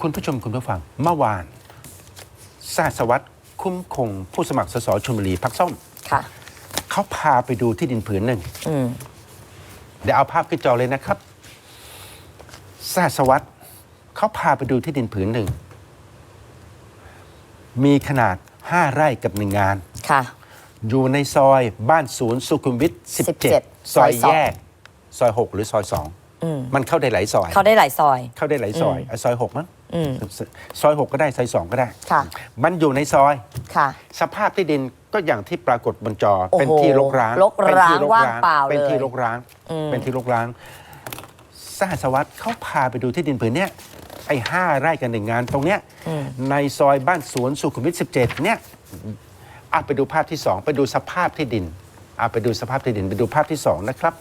คุณผู้ชมคุณผู้ฟังเมื่อวานศาสวัตรคุ้มคงผู้สมัครสสชลบุรีพักส้มค่ะเขาพาไปดูที่ดินผืนหนึ่งอืมเดี๋ยวเอาภาพขึ้นจอเลยนะครับศาสวัตรเขาพาไปดูที่ดินผืนหนึ่ง มีขนาด5ไร่กับหนึ่งงานค่ะ อยู่ในซอยบ้านศูนย์สุขุมวิท17 17ซอยซอยสองแยก ซอย6หรือซอยอืม2มันเข้าได้หลายซอยเขาได้หลายซอย เข้าได้หลายซอยอะซอย6มั้ง อืมซอย6ก็ได้ซอย2ก็ได้ ค่ะ มันอยู่ในซอย ค่ะ สภาพที่ดินก็อย่างที่ปรากฏบนจอ โอ้โหเป็นที่รกร้างรกร้างเป็นที่ว่างเปล่าเป็นที่เลยรกร้าง อืม เป็นที่รกร้างสหัสวัสดิ์เขาพาไปดูที่ดินผืนเนี้ยไอ้ห้าไร่กันหนึ่งงานตรงเนี้ยอืมในซอยบ้านสวนสุขุมวิท17เนี่ยอะไปดูภาพที่สองไปดูสภาพที่ดินอะไปดูสภาพที่ดิน ไปดูภาพที่สองนะครับ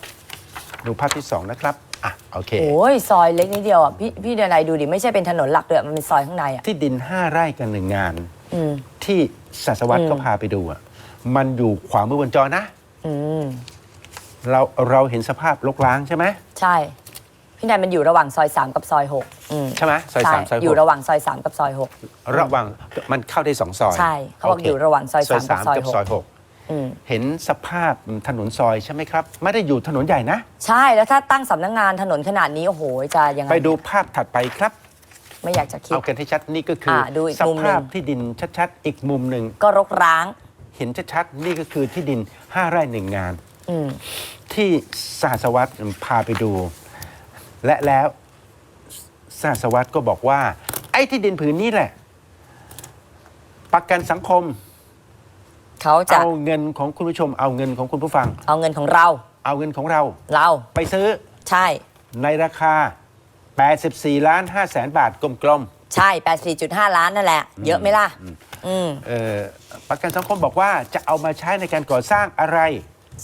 ดูภาพที่สองนะครับ อะโอเค โอ้ยซอยเล็กนิดเดียวอะพี่พี่เดนายดูดิไม่ใช่เป็นถนนหลักด้วยมันเป็นซอยข้างในอะที่ดินห้าไร่กันหนึ่งงาน อืม ที่ศาสวัตรอืม เขาพาไปดูอะมันอยู่ขวามือบนจอนะ อืมเราเราเห็นสภาพรกร้างใช่ไหมใช่ พี่นายมันอยู่ระหว่างซอย3กับซอย6อืมใช่ไหมซอยใช่สามซอยหอยู่กระหว่างซอย3กับซอยระหว่างมันเข้าได้สองซอยใช่เขาบอกโคอยู่ระหว่างซอยซอยสามกับสามซอยกับหก ซอยหก6อืม เห็นสภาพถนนซอยใช่ไหมครับ ไม่ได้อยู่ถนนใหญ่นะ ใช่แล้วถ้าตั้งสำนักงานถนนขนาดนี้ โอ้โห จะยังไงไปดูภาพถัดไปครับ ไม่อยากจะคิด เอากันให้ชัดนี่ก็คืออดูอีกสมุมหนึ่ภางพที่ดินชัดๆ อีกมุมหนึ่งก็รกร้าง เห็นชัดๆนี่ก็คือที่ดิน5ไร่หนึ่งงานอืมที่สหัสวัตรพาไปดู และแล้วสหัสวัตรก็บอกว่า ไอ้ที่ดินผืนนี้แหละ ประกันสังคม เขาจะเอาเงินของคุณผู้ชม เอาเงินของคุณผู้ฟัง เอาเงินของเรา เอาเงินของเรา เราไปซื้อใช่ ในราคา 84ล้าน5แสนบาทกลมใช่ 84.5 ล้านนั่นแหละ เยอะไหมล่ะ อืมๆเอ่อประกันสังคมบอกว่าจะเอามาใช้ในการก่อสร้างอะไร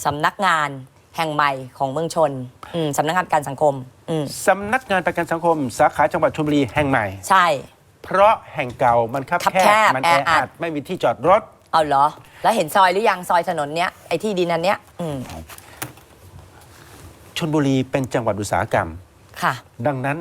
สำนักงานแห่งใหม่ของเมืองชน อืมสำนักงานประกันสังคม อืมสำนักงานประกันสังคม สาขาจังหวัดชลบุรีแห่งใหม่ ใช่ เพราะแห่งเก่ามันคับคับแคแคบบมันแอแออัอัด ดไม่มีที่จอดรถ เอาเหรอ แล้วเห็นซอยหรือยังซอยถนนเนี้ยไอ้ที่ดินอันเนี้ย อืมชลบุรีเป็นจังหวัดอุตสาหกรรม ค่ะ ดังนั้น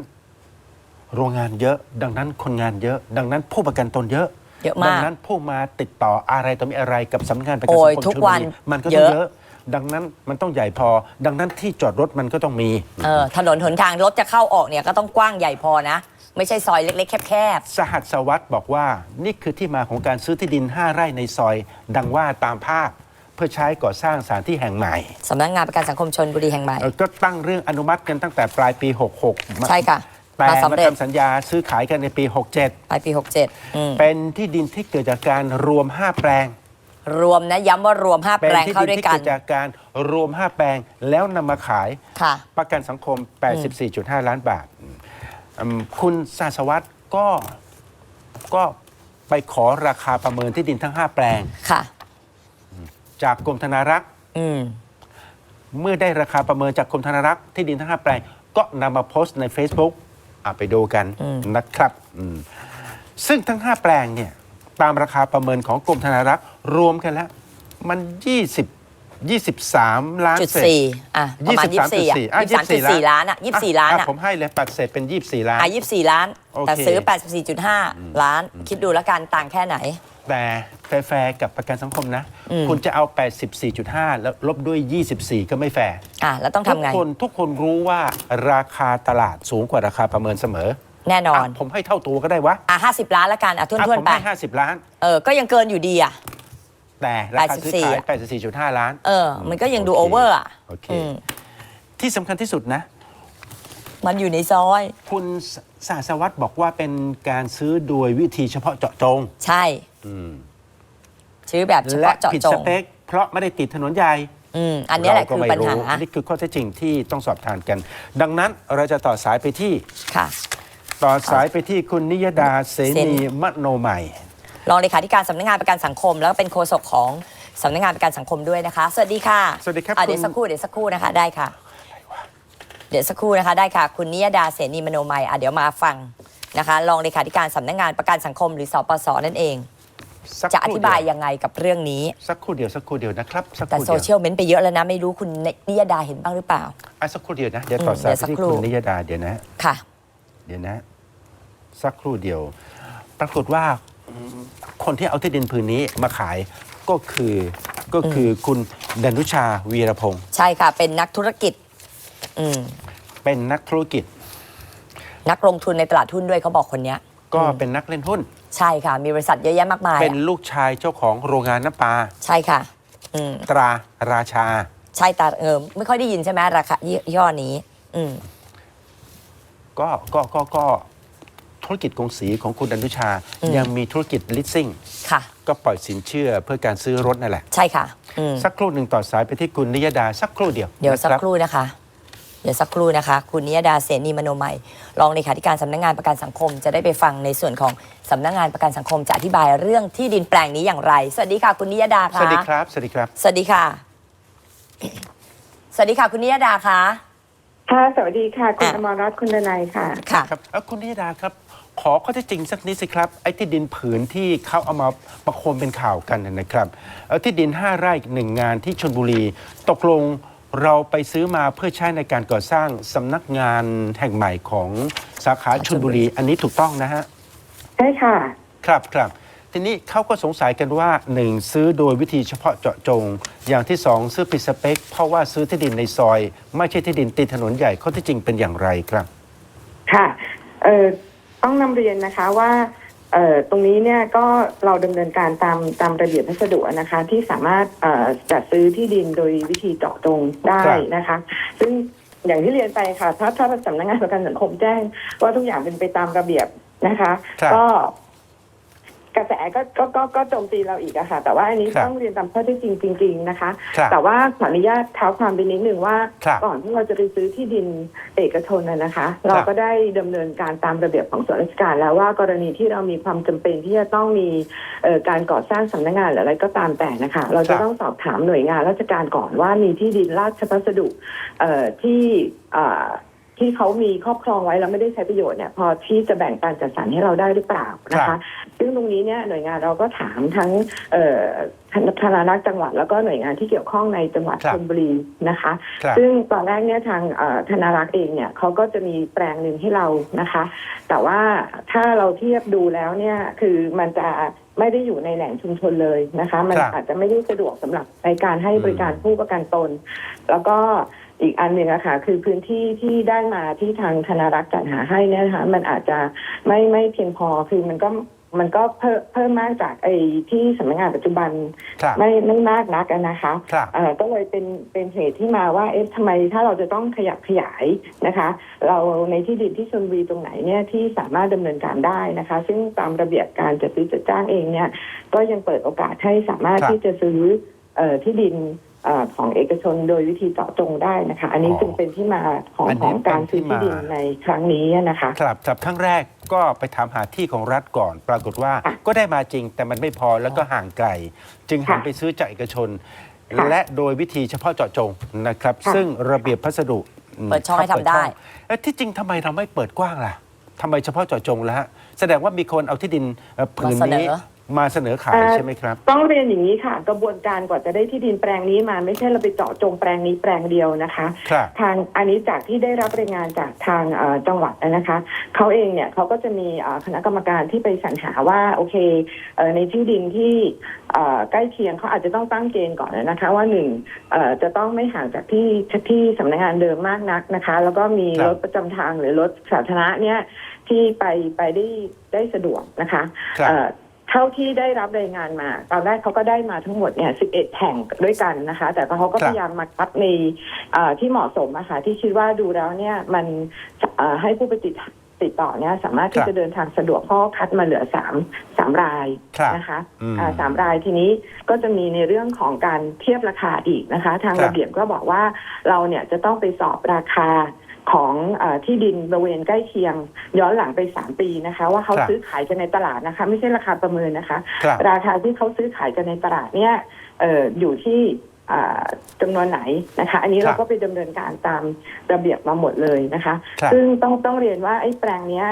โรงงานเยอะ ดังนั้นคนงานเยอะ ดังนั้นผู้ประกันตนเยอะ เยอะมากดันั้นผู้มาติดต่ออะไรต่อมีอะไรกับสำนักงานประกันโอ้สัยงคมทุกชลบุวันรีมันก็เยต้องอะเยอะ ดังนั้นมันต้องใหญ่พอ ดังนั้นที่จอดรถมันก็ต้องมี เออถนนหนทางรถจะเข้าออกเนี่ยก็ต้องกว้างใหญ่พอนะ ไม่ใช่ซอยเล็ก ๆ แคบสหัสวัตรบอกว่านี่คือที่มาของการซื้อที่ดิน 5 ไร่ในซอย ดังว่าตามภาพเพื่อใช้ก่อสร้างสถานที่แห่งใหม่ ๆสำนักงานประกันสังคมชนบุรีแห่งใหม่ เอ่อก็ตั้งเรื่องอนุมัติกันตั้งแต่ปลายปี 66มาใช่ค่ะแต่มาสำมาเร็จทำสัญญาซื้อขายกันในปี67ปลายปี 67อืมเป็นที่ดินที่เกิดจากการรวม 5 แปลง รวมนะย้ำว่ารวม5เป็แปนลงที่เข้าดิด้วยที่กัเกินดจากการรวม 5 แปลงแล้วนำมาขาย ค่ะ ประกันสังคม 84.5 ล้านบาท อืมคุณศาสวัตรก็ก็ไปขอราคาประเมินที่ดินทั้ง 5 แปลง ค่ะ จากกรมธนารักษ์ อืม เมื่อได้ราคาประเมินจากกรมธนารักษ์ที่ดินทั้ง 5 แปลง ก็นำมาโพสต์ใน Facebook อะไปดูกันอืมนะครับอืมซึ่งทั้ง 5 แปลงเนี่ย ตามราคาประเมินของกรมธนารักษ์รวมกันแล้ว มัน20 23 ล้านจุดเศษ สี่อะประมาณ24อะ23.4อะ23.4ล้านอะ24ล้านอะ ผมให้เลยปัดเศษเป็น 24 ล้าน อะ24ล้าน โอเค แต่ซื้อ 84.5 ล้าน คิดดูแล้วกันต่างแค่ไหน แต่แฟร์ๆกับประกันสังคมนะอืมคุณจะเอา 84.5 แล้วลบด้วย 24 ก็ไม่แฟร์อะ แล้วต้องทุทำกไง คนทุกคนรู้ว่าราคาตลาดสูงกว่าราคาประเมินเสมอแน่นอนะผมให้เท่าตัวก็ได้วะอะ 50 ล้านละกัน อะอะทุ่นผมๆไป ให้ 50 ล้าน เออ ก็ยังเกินอยู่ดีอะ แต่ราคาซื้อขาย84 84.5 ล้าน เออ มันก็ยังดูโอโอเคเวอร์อะโอเค อืมที่สำคัญที่สุดนะ มันอยู่ในซอย คุณสศาสวัตรบอกว่าเป็นการซื้อโดยวิธีเฉพาะเจาะจง ใช่ซื้อแบบเฉและพาะเจาะผิดจสง เปค เพราะไม่ได้ติดถนนใหญ่อืม อันนี้แหละเราก็คือไม่ปัญหารู้อันนี้คือข้อเท็จจริงที่ต้องสอบทานกัน ดังนั้นเราจะต่อสายไปที่ค่ะ ต่อสายไปที่คุณนิยดาเสเสนี นีมโนใหม่ รองเลขาธิการสำนักงานประกันสังคม แล้วก็เป็นโฆษกของสำนักงานประกันสังคมด้วยนะคะ สวัสดีค่ะสวัสดีครับอะคุณเดี๋ยวสักครู่เดี๋ยวสักครู่นะคะได้ค่ะ เดี๋ยวสักครู่นะคะได้ค่ะ คุณนิยดาเสนีมโนมัยอะเดี๋ยวมาฟังนะคะ รองเลขาธิการสำนักงานประกันสังคม หรือสปสนั่นเอง สักจะอครู่ธิบายเดีวยังไงกับเรื่องนี้ สักครู่เดียวสักครู่เดียวนะครับสักคแต่รู่โซเดียวเชียลเม้นต์ไปเยอะแล้วนะ ไม่รู้คุณนิยดาเห็นบ้างหรือเปล่า อะสักครู่เดียวนะเดี๋ยวต่ออืมสายเดี๋ยวไปสักที่ครู่ คุณนิยดาเดี๋ยวนะ ค่ะ เดี๋ยวนะ สักครู่เดียว ปรากฏว่าอืม คนที่เอาที่ดินผืนนี้มาขายก็คือก็คือคุณดนุชาวีรพงศ์ใช่ค่ะ เป็นนักธุรกิจ อืมเป็นนักธุรกิจ นักลงทุนในตลาดหุ้นด้วยเขาบอกคนเนี้ย ก็เป็นนักเล่นหุ้น ใช่ค่ะ มีบริษัทเยอะแยะมากมายเป็นลูกชายเจ้าของโรงงานน้ำปลาใช่ค่ะ อืมตราราชา ใช่ตาเออไม่ค่อยได้ยินใช่ไหมราคายี่ย่อนี้ อืมก็ก็ก็ก็ ธุรกิจกงสีของคุณดนุชาอืมยังมีธุรกิจลิสซิ่งค่ะ ก็ปล่อยสินเชื่อเพื่อการซื้อรถนั่นแหละ ใช่ค่ะอืมสักครู่หนึ่งต่อสายไปที่คุณนิยดาสักครู่เดียวเดี๋ยวสักนะครู่นะคะ เดี๋ยวสักครู่นะคะ คุณนิยดาเสนีมโนใหม่รองเลขาธิการสำนักงานประกันสังคม จะได้ไปฟังในส่วนของสำนักงานประกันสังคมจะอธิบายเรื่องที่ดินแปลงนี้อย่างไร สวัสดีค่ะ คุณนิยดาสค่ะ วัสดีครับ สวัสดีครับ สวัสดีค่ะ สวัสดีค่ะ คุณนิยดาคะค่ะ สวัสดีค่ะ คุณอะอมรรัตน์คุณดนายค่ะ ค่ะ ครับเอ่อคุณนิยดาครับ ขอข้อเท็จจริงสักนิดสิครับไอ้ที่ดินผืนที่เขาเอามาประโคมเป็นข่าวกันนะนะครับเอ่อที่ดิน 5 ไร่หนึ่งงานที่ชนบุรี ตกลงเราไปซื้อมาเพื่อใช้ในการก่อสร้างสำนักงานแห่งใหม่ของสาขาชนบุรี อันนี้ถูกต้องนะฮะใช่ค่ะ ครับครับทีนี้เขาก็สงสัยกันว่า 1. ซื้อโดยวิธีเฉพาะเจาะจง อย่างที่2ซื้อผิดสเปค เพราะว่าซื้อที่ดินในซอย ไม่ใช่ที่ดินติดถนนใหญ่ข้อที่จริงเป็นอย่างไรครับ ค่ะเอ่อ ต้องนำเรียนนะคะว่าเอ่อตรงนี้เนี่ยก็เราดำเนินการตามตามระเบียบพัสดุนะคะ ที่สามารถเอ่อจัดซื้อที่ดินโดยวิธีเจาะจงได้ครับนะคะ ซึ่งอย่างที่เรียนไปค่ะ ถ้าถ้าสำนักงานประกันสังคมแจ้งว่าทุกอย่างเป็นไปตามระเบียบนะคะครับก็ กระแสก็ก็ก็ก็โจมตีเราอีกอะค่ะ แต่ว่าอันนี้ครับต้องเรียนตามข้อเท็จจริงจริง ๆนะคะ ครับแต่ว่าขออนุญาตเท้าความไปนิดนึงว่าครับ ก่อนที่เราจะไปซื้อที่ดินเอกชนนะนะคะ เราก็ได้ดำเนินการตามระเบียบของส่วนราชการแล้วว่ากรณีที่เรามีความจำเป็นที่จะต้องมีเอ่อการก่อสร้างสำนักงานหรืออะไรก็ตามแต่นะคะ เราคจะรับต้องสอบถามหน่วยงานราชการก่อนว่ามีที่ดินราชพัสดุเอ่อที่เอ่อ ที่เขามีครอบครองไว้แล้วไม่ได้ใช้ประโยชน์เนี่ยพอที่จะแบ่งการจัดสรรให้เราได้หรือเปล่านะครัคะบซึ่งตรงนี้เนี่ยหน่วยงานเราก็ถามทั้งเอ่อธนารักษ์จังหวัดแล้วก็หน่วยงานที่เกี่ยวข้องในจังหวัดครับชลบุรีนะคะครับซึ่งตอนแรกเนี่ยทางเอ่อธนารักษ์เองเนี่ยเขาก็จะมีแปลงหนึ่งให้เรานะคะ แต่ว่าถ้าเราเทียบดูแล้วเนี่ยคือมันจะไม่ได้อยู่ในแหล่งชุมชนเลยนะคะ มันครับอาจจะไม่ได้สะดวกสำหรับในการให้บริการผู้ประกันตน แล้วก็ อีกอันหนึ่งอะค่ะคือพื้นที่ที่ได้มาที่ทางธนารักษ์จัดหาให้เนี่ยนะคะมันอาจจะไม่ไม่เพียงพอคือมันก็มันก็เพิ่มเพิ่มมากจากไอ้ที่สำนักงานปัจจุบันครับ ไม่ไม่มากนักอะนะคะครับ เอ่อก็เลยเป็นเป็นเหตุที่มาว่าเอ๊ะทำไมถ้าเราจะต้องขยับขยายนะคะ เราในที่ดินที่ชลบุรีตรงไหนเนี่ยที่สามารถดำเนินการได้นะคะ ซึ่งตามระเบียบการจัดซื้อจัดจ้างเองเนี่ย ก็ยังเปิดโอกาสให้สามารถครับ ที่จะซื้อเอ่อที่ดินเอ่อของเอกชนโดยวิธีเจาะจงได้นะคะ อันนี้อ๋อจึงเป็นที่มาของอันนี้ของการซื้อเป็นที่ที่ดินมาในครั้งนี้นะคะครับครับครั้งแรกก็ไปถามหาที่ของรัฐก่อน ปรากฏว่าค่ะก็ได้มาจริงแต่มันไม่พอแล้วก็ห่างไกล จึงหันค่ะไปซื้อจากเอกชนค่ะและโดยวิธีเฉพาะเจาะจงนะครับค่ะซึ่งระเบียบพัสดุเปิดช่องให้ทำได้เอ๊ะที่จริงทำไมเราไม่เปิดกว้างล่ะทำไมเฉพาะเจาะจงแล้วฮะแสดงว่ามีคนเอาที่ดินเอ่อผืนนี้มาเสนอ มาเสนอขายใช่ไหมครับ ต้องเรียนอย่างนี้ค่ะ กระบวนการกว่าจะได้ที่ดินแปลงนี้มาไม่ใช่เราไปเจาะจงแปลงนี้แปลงเดียวนะคะ ครับ ทางอันนี้จากที่ได้รับรายงานจากทางเอ่อจังหวัดนะคะเขาเองเนี่ยเขาก็จะมีเอ่อคณะกรรมการที่ไปสรรหาว่าโอเคเอ่อในที่ดินที่เอ่อใกล้เคียงเขาอาจจะต้องตั้งเกณฑ์ก่อนนะคะ ว่าหนึ่งเอ่อจะต้องไม่ห่างจากที่ที่สำนักงานเดิมมากนักนะคะ แล้วก็มีครับ รถประจำทางหรือรถสาธารณะเนี่ยที่ไปไปได้ได้สะดวกนะคะ ครับ เอ่อ เท่าที่ได้รับรายงานมา ตอนแรกเขาก็ได้มาทั้งหมดเนี่ย 11 แห่งด้วยกันนะคะ แต่เขาก็ครับพยายามมาคัดในเอ่อที่เหมาะสมอะค่ะที่คิดว่าดูแล้วเนี่ยมันเอ่อให้ผู้ไปติดติดต่อเนี่ยสามารถคที่รับจะเดินทางสะดวกเพราะคัดมาเหลือสามสามรายครับนะคะอืมอ่าสามรายทีนี้ก็จะมีในเรื่องของการเทียบราคาอีกนะคะ ทางครับระเบียบก็บอกว่าเราเนี่ยจะต้องไปสอบราคา ของเออที่ดินบริเวณใกล้เคียง ย้อนหลังไปสามปีนะคะ ว่าเขาครับซื้อขายกันในตลาดนะคะ ไม่ใช่ราคาประเมินนะคะครับราคาที่เขาซื้อขายกันในตลาดเนี่ยเอออยู่ที่อ่าจำนวนไหนนะคะ อันนี้ครัเราบก็ไปดำเนินการตามระเบียบมาหมดเลยนะคะครับซึ่งต้องต้องเรียนว่าไอ้แปลงเนี้ย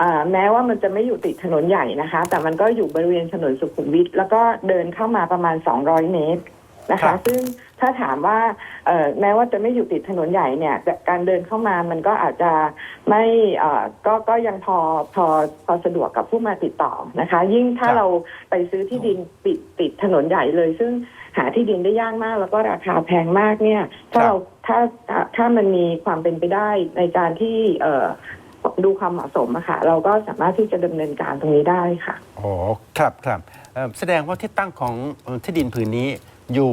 อ่าแม้ว่ามันจะไม่อยู่ติดถนนใหญ่นะคะ แต่มันก็อยู่บริเวณถนนสุขุมวิทแล้วก็เดินเข้ามาประมาณ 200 เมตร นะครัคะ บ ซึ่งถ้าถามว่าเอ่อแม้ว่าจะไม่อยู่ติดถนนใหญ่เนี่ยแต่การเดินเข้ามามันก็อาจจะไม่เอ่อก็ก็ยังพอพอพอสะดวกกับผู้มาติดต่อนะคะ ยิ่งถ้าเราไปซื้อที่ดินปิดติดถนนใหญ่เลย ซึ่งหาที่ดินได้ยากมาก แล้วก็ราคาแพงมากเนี่ย ถ้าเราถ้าถ้าถ้ามันมีความเป็นไปได้ในการที่เอ่อดูความเหมาะสมอะค่ะเราก็สามารถที่จะดำเนินการตรงนี้ได้ค่ะ อ๋อครับครับเอ่อแสดงว่าที่ตั้งของเอ่อที่ดินผืนนี้ อยู่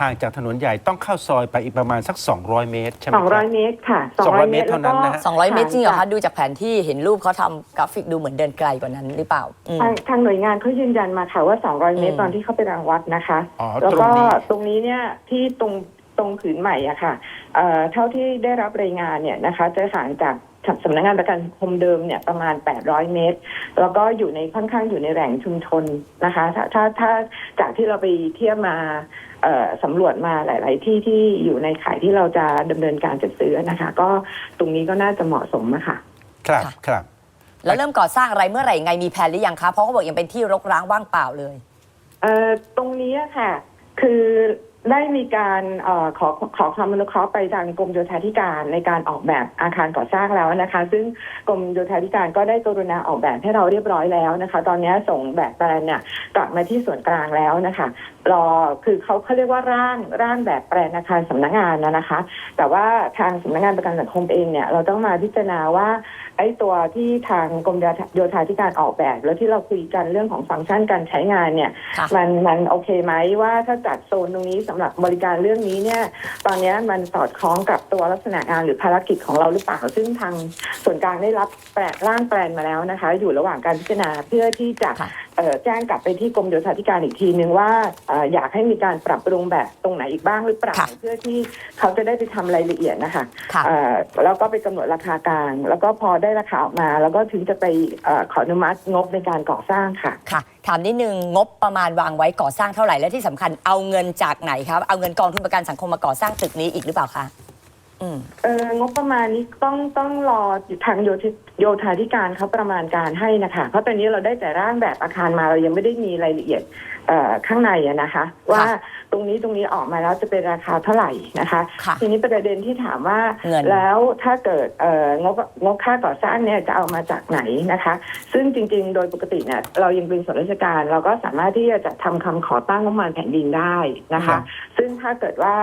ห่างจากถนนใหญ่ต้องเข้าซอยไปอีกประมาณสัก 200 เมตรใช่ไหมครับ200เมตรค่ะ200เมตรเท่านั้นนะฮะ 200 เมตรจริงเหรอห่าคะ ดูจากแผนที่เห็นรูปเขาทำกราฟิกดูเหมือนเดินไกลกว่านั้นหรือเปล่าอืม ทางทางหน่วยงานเขายืนยันมาค่ะว่า 200 เมตรอืม ตอนที่เขาไปรังวัดนะคะ อ๋อแล้วตรงก็นี้ ตรงนี้เนี่ยที่ตรงตรงผืนใหม่อะค่ะเอ่อเท่าที่ได้รับรายงานเนี่ยนะคะ จะห่างจาก สำนักงานประกันสังคมเดิมเนี่ยประมาณ 800 เมตร แล้วก็อยู่ในค่อนข้างอยู่ในแหล่งชุมชนนะคะ ถ้าถ้าถ้าจากที่เราไปเทียบมาเอ่อสำรวจมาหลาย ๆ ที่ที่อยู่ในข่ายที่เราจะดำเนินการจัดซื้อนะคะ ก็ตรงนี้ก็น่าจะเหมาะสมอะค่ะครับค่ะครับ แล้วเริ่มก่อสร้างอะไรเมื่อไหร่ยังไงมีแผนหรือยังคะเพราะเขาบอกยังเป็นที่รกร้างว่างเปล่าเลยเอ่อตรงนี้อะค่ะ คือ ได้มีการออขอขอความอนุเคราะห์ไปทางกรมโยธาธิการในการออกแบบอาคารก่อสร้างแล้วนะคะ ซึ่งกรมโยธาธิการก็ได้กรุณาออกแบบให้เราเรียบร้อยแล้วนะคะ ตอนนี้ส่งแบบแปลนเนี่ยกลับมาที่ส่วนกลางแล้วนะคะ รอคือเขาเขาเรียกว่าร่างร่างแบบแปลนอาคารสำนักงานนะนะคะ แต่ว่าทางสำนักงานประกันสังคมเองเนี่ยเราต้องมาพิจารณาว่าไอ้ตัวที่ทางกรมโยธาธิการออกแบบ แล้วที่เราคุยกันเรื่องของฟังก์ชันการใช้งานเนี่ยค่ะมันมันโอเคไหมว่าถ้าจัดโซนตรงนี้สำหรับบริการเรื่องนี้เนี่ย ตอนนี้มันสอดคล้องกับตัวลักษณะงานหรือภารกิจของเราหรือเปล่าซึ่งทางส่วนกลางได้รับแปลร่างแปลนมาแล้วนะคะ อยู่ระหว่างการพิจารณาเพื่อที่จะค่ะเอ่อแจ้งกลับไปที่กรมโยธาธิการอีกทีนึงว่าเอ่ออยากให้มีการปรับปรุงแบบตรงไหนอีกบ้างหรือเปล่าค่ะเพื่อที่เขาจะได้ไปทำรายละเอียดนะคะค่ะ เอ่อแล้วก็ไปกำหนดราคากลาง แล้วก็พอได้ราคาออกมา แล้วก็ถึงจะไปเอ่อขออนุมัติงบในการก่อสร้างค่ะ ค่ะ ถามนิดนึงงบประมาณวางไว้ก่อสร้างเท่าไหร่และที่สำคัญเอาเงินจากไหนครับ เอาเงินกองทุนประกันสังคมมาก่อสร้างตึกนี้อีกหรือเปล่าคะ อืม เอองบประมาณนี้ต้องต้องรอทางโยธโยธาธิการเขาประมาณการให้นะคะ เพราะตอนนี้เราได้แต่ร่างแบบอาคารมาเรายังไม่ได้มีรายละเอียดเอ่อข้างในอะนะคะ ว่าตรงนี้ตรงนี้ออกมาแล้วจะเป็นราคาเท่าไหร่นะคะ ค่ะทีนี้ประเด็นที่ถามว่าเงิน แล้วถ้าเกิดเอ่องบงบค่าก่อสร้างเนี่ยจะเอามาจากไหนนะคะ ซึ่งจริง ๆ โดยปกติเนี่ยเรายังเป็นส่วนราชการเราก็สามารถที่จะจัดทำคำขอตั้งงบประมาณแผ่นดินได้นะครัคะบซึ่งถ้าเกิดว่า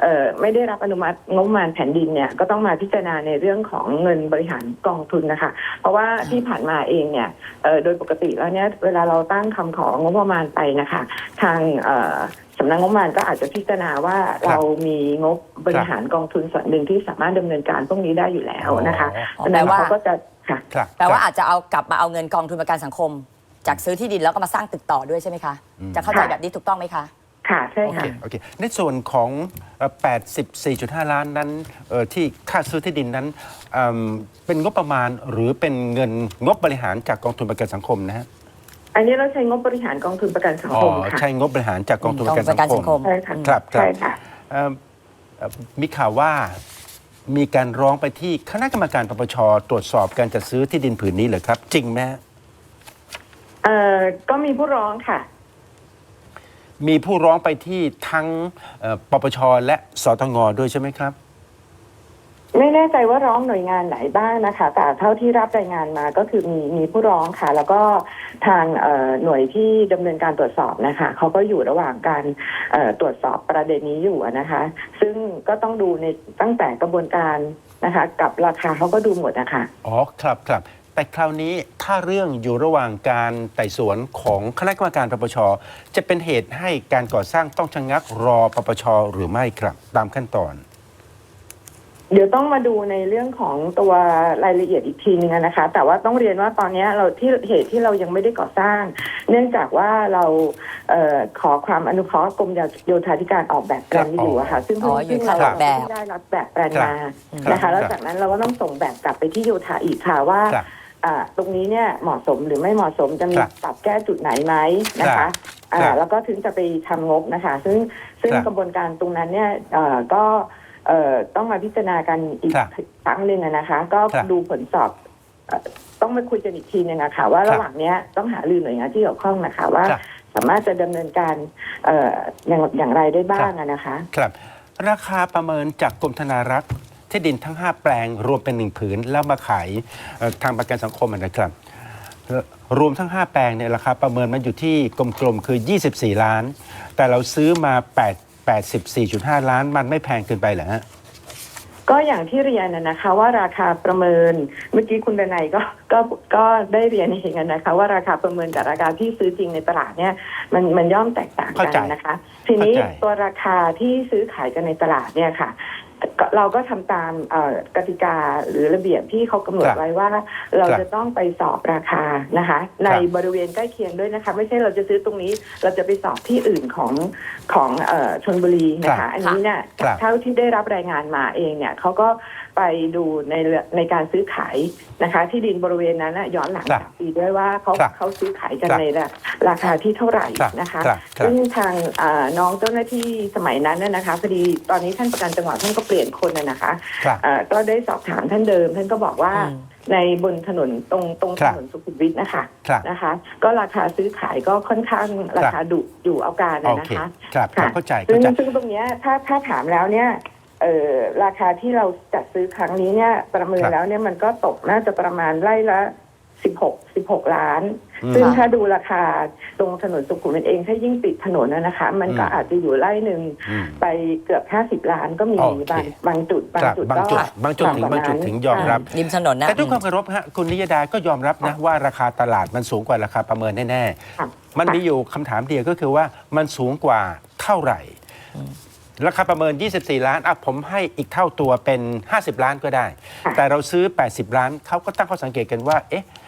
เอ่อไม่ได้รับอนุมัติงบประมาณแผ่นดินเนี่ยก็ต้องมาพิจารณาในเรื่องของเงินบริหารกองทุนนะคะ เพราะว่าที่ผ่านมาเองเนี่ยเอ่อโดยปกติแล้วเนี่ยเวลาเราตั้งคำของงบประมาณไปนะคะ ทางเอ่อสำนักงบประมาณก็อาจจะพิจารณาว่าเรามีงบบริหารกองทุนส่วนหนึ่งที่สามารถดำเนินการพวกนี้ได้อยู่แล้วนะคะอ๋อดังนั้นแปลว่าเขาก็จะค่ะครับแปลว่าครับอาจจะเอากลับมาเอาเงินกองทุนประกันสังคม จากซื้อที่ดินแล้วก็มาสร้างตึกต่อด้วยใช่ไหมคะอืมจะเข้าใจค่ะแบบนี้ถูกต้องไหมคะ ค่ะใช่โอเคค่ะ โอเคในส่วนของเอ่อ84.5 ล้านนั้นเอ่อที่ค่าซื้อที่ดินนั้นเอิ่มเป็นงบประมาณหรือเป็นเงินงบบริหารจากกองทุนประกันสังคมนะฮะอันนี้เราใช้งบบริหารกองทุนประกันสังอ๋อคมค่ะ ใช้งบบริหารจากกองทุนประกันกองทุนประกันสัสังงคคมมใช่ค่ะครับครับ ใช่ค่ะ เอิ่มเอ่อมีข่าวว่ามีการร้องไปที่คณะกรรมการปปชตรวจสอบการจัดซื้อที่ดินผืนนี้เหรอครับ จริงไหมฮะ เอ่อก็มีผู้ร้องค่ะ มีผู้ร้องไปที่ทั้งเอ่อปปชและสตงด้วยใช่ไหมครับ ไม่แน่ใจว่าร้องหน่วยงานไหนบ้างนะคะ แต่เท่าที่รับรายงานมาก็คือมีมีผู้ร้องค่ะ แล้วก็ทางเอ่อหน่วยที่ดำเนินการตรวจสอบนะคะเขาก็อยู่ระหว่างการเอ่อตรวจสอบประเด็นนี้อยู่อะนะคะ ซึ่งก็ต้องดูในตั้งแต่กระบวนการนะคะ กับราคาเขาก็ดูหมดนะคะ อ๋อครับครับ แต่คราวนี้ถ้าเรื่องอยู่ระหว่างการไต่สวนของคณะกรรมการปปช จะเป็นเหตุให้การก่อสร้างต้องชะงักรอปปช หรือไม่ครับ ตามขั้นตอน เดี๋ยวต้องมาดูในเรื่องของตัวรายละเอียดอีกทีนึงอะนะคะ แต่ว่าต้องเรียนว่าตอนนี้เราที่เหตุที่เรายังไม่ได้ก่อสร้าง เนื่องจากว่าเราเอ่อขอความอนุเคราะห์กรมโยธาธิการออกแบบแปลนอยู่อะค่ะ ซึ่งเพิ่งอ๋ออยู่ซึ่งเราขั้นออกแบบเพิ่งได้รับแบบแปลนมาครับนะคะ แล้วครับจากนั้นเราก็ต้องส่งแบบกลับไปที่โยธาอีกค่ะว่า ครับอ่า ตรงนี้เนี่ยเหมาะสมหรือไม่เหมาะสมจะมีครับปรับแก้จุดไหนไหมนะครัคะบอ่าครับแล้วก็ถึงจะไปทำงบนะคะ ซึ่งซึ่งครับกระบวนการตรงนั้นเนี่ยเอ่อก็เอ่อต้องมาพิจารณากันอีกครับครั้งหนึ่งอะนะคะ ก็ครับดูผลสอบเอ่อต้องมาคุยกันอีกทีหนึงอะค่ะว่าครับระหว่างเนี้ยต้องหารือหน่วยงานที่เกี่ยวข้องนะคะว่าครับสามารถจะดำเนินการเอ่ออย่างอย่างไรได้บ้างอะนะคะ ครับ ราคาประเมินจากกรมธนารักษ์ ที่ดินทั้ง 5 แปลงรวมเป็นหนึ่งผืน แล้วมาขายเอ่อทางประกันสังคมอะนะครับเอ่อรวมทั้ง 5 แปลงเนี่ยราคาประเมินมันอยู่ที่กลมๆ คือ 24 ล้าน แต่เราซื้อมา 8 84.5 ล้าน มันไม่แพงเกินไปเหรอฮะ ก็อย่างที่เรียนนะนะคะว่าราคาประเมินเมื่อกี้คุณดนัยก็ก็ก็ได้เรียนเองกันนะคะว่าราคาประเมินกับราคาที่ซื้อจริงในตลาดเนี่ยมันมันย่อมแตกต่างเข้ากัใจนนะคะ ทีนี้เข้าใจ ตัวราคาที่ซื้อขายกันในตลาดเนี่ยค่ะก็ เราก็ทำตามเอ่อกติกาหรือระเบียบที่เขากำหนดครับไว้ว่า เราครับจะต้องไปสอบราคานะคะ ในบริเวณใกล้เคียงด้วยนะคะ ไม่ใช่เราจะซื้อตรงนี้ เราจะไปสอบที่อื่นของของเอ่อชนบุรีนะครัคะบอันนี้เนี่ยครับเท่าที่ได้รับรายงานมาเองเนี่ยเขาก็ไปดูในเรื่องในการซื้อขายนะคะ ที่ดินบริเวณนั้นน่ะย้อนหลังครับสามปีด้วยว่าเขาครับเขาซื้อขายกันครับในราราคาที่เท่าไหร่ครับนะคะครับครับซึ่งทางอ่าน้องเจ้าหน้าที่สมัยนั้นน่ะนะคะพอดีตอนนี้ท่านประกันจังหวัดท่านก็เปลี่ยนคนน่ะนะคะครับเอ่อก็ได้สอบถามท่านเดิม ท่านก็บอกว่าอืม ในบนถนนตรงตรงคถรับนนสุขุมวิทนะคะครับนะคะ ก็ราคาซื้อขายก็ค่อนข้างราคาดุอยู่เอาการโอนะเคนะคะ ครับครับค่ะเข้าใจซึ่เข้างใจ ซึ่งตรงเนี้ยถ้าถ้าถามแล้วเนี่ยเอ่อราคาที่เราจัดซื้อครั้งนี้เนี่ยประเมินครับ แล้วเนี่ยมันก็ตกน่าจะประมาณไร่ละ สิบหกสิบหกล้านอืมซึ่งถ้าดูราคาตรงถนนสุขุมวิทเองถ้ายิ่งติดถนนนะนะคะ มันก็อืมอาจจะอยู่ไร่หนึ่งอืมไปเกือบห้าสิบล้านก็มีโอเคบางบางจุดบางครับจุดบางก็จุดบางจุดถึงต่ำกบางว่าจุดนั้นถึงยอมรับริมถนนนะแต่ด้วยความเคารพฮะคุณนิยดาก็ยอมรับนะว่าราคาตลาดมันสูงกว่าราคาประเมินแน่ค่ะๆมันมีอยู่คำถามเดียวก็คือว่ามันสูงกว่าเท่าไหร่ราคาประเมิน 24 ล้านอะผมให้อีกเท่าตัวเป็น 50 ล้านก็ได้ค่ะแต่เราซื้อ 80 ล้าน เขาก็ตั้งข้อสังเกตกันว่า เอ๊ะอืม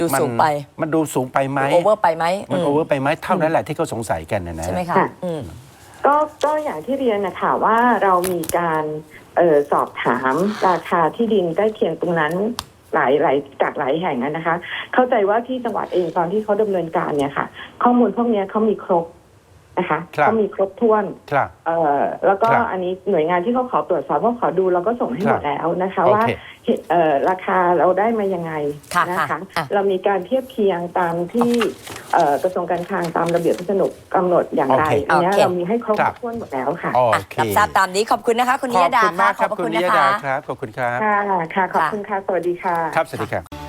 ดูมันสูงไป มันดูสูงไปไหมโอเวอร์ไปไหมมันอืมโอเวอร์ไปไหมเท่านั้นแหละที่เขาสงสัยกันนะนะใช่ไหมคะค่ะอืมก็ก็อย่างที่เรียนนะคะว่าเรามีการเออสอบถามราคาที่ดินใกล้เคียงตรงนั้นหลายหลายจากหลายแห่งอะนะคะ เข้าใจว่าที่จังหวัดเองตอนที่เขาดำเนินการเนี่ยค่ะ ข้อมูลพวกเนี้ยเขามีครบ นะคะครับเขามีครบถ้วนครับเอ่อแล้วก็ครับอันนี้หน่วยงานที่เขาขอตรวจสอบเขาขอดูเราก็ส่งให้ครับหมดแล้วนะคะโอเคว่าเหตุเอ่อราคาเราได้มายังไงค่ะนะค่ะคะอะเรามีการเทียบเคียงตามที่เอ่อกระทรวงการคลังตามระเบียบพัสดุกำหนดอย่างไรโอเคอันเนี้ยโอเคเรามีให้ครบครับถ้วนหมดแล้วค่ะโออะเครับทราบตามนี้ขอบคุณนะคะคุณนิยดาขอบคุณมากครับขอบพะคุณคุณนินะยดาคะครับขอบคุณครับค่ะค่ะขอบคุณค่ะสวัสดีค่ะครับสวัสดีครับ